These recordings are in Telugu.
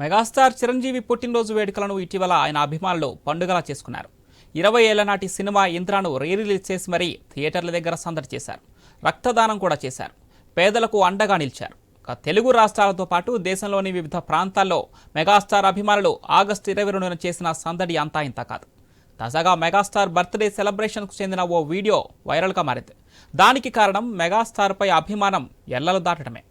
మెగాస్టార్ చిరంజీవి పుట్టినరోజు వేడుకలను ఇటీవల ఆయన అభిమానులు పండుగలా చేసుకున్నారు. ఇరవై ఏళ్ళ నాటి సినిమా ఇంద్రాను రీ రిలీజ్ చేసి మరీ థియేటర్ల దగ్గర సందడి చేశారు. రక్తదానం కూడా చేశారు. పేదలకు అండగా నిలిచారు. తెలుగు రాష్ట్రాలతో పాటు దేశంలోని వివిధ ప్రాంతాల్లో మెగాస్టార్ అభిమానులు ఆగస్టు ఇరవై రెండున చేసిన సందడి అంతా ఇంత కాదు. తాజాగా మెగాస్టార్ బర్త్డే సెలబ్రేషన్కు చెందిన ఓ వీడియో వైరల్గా మారింది. దానికి కారణం మెగాస్టార్పై అభిమానం ఎల్లలు దాటడమే.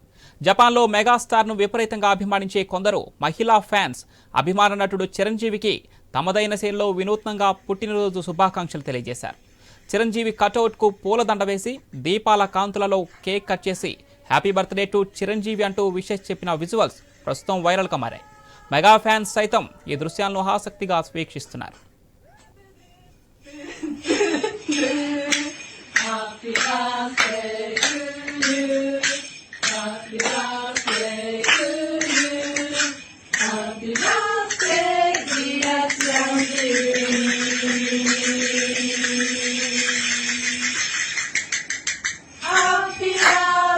జపాన్లో మెగాస్టార్ను విపరీతంగా అభిమానించే కొందరు మహిళా ఫ్యాన్స్ అభిమాన నటుడు చిరంజీవికి తమదైన శైలిలో వినూత్నంగా పుట్టినరోజు శుభాకాంక్షలు తెలియజేశారు. చిరంజీవి కటౌట్కు పూలదండ వేసి దీపాల కాంతులలో కేక్ కట్ చేసి హ్యాపీ బర్త్డే టు చిరంజీవి అంటూ విషెస్ చెప్పిన విజువల్స్ ప్రస్తుతం వైరల్గా మారాయి. మెగా ఫ్యాన్స్ సైతం ఈ దృశ్యాలను ఆసక్తిగా వీక్షిస్తున్నారు.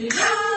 Thank you.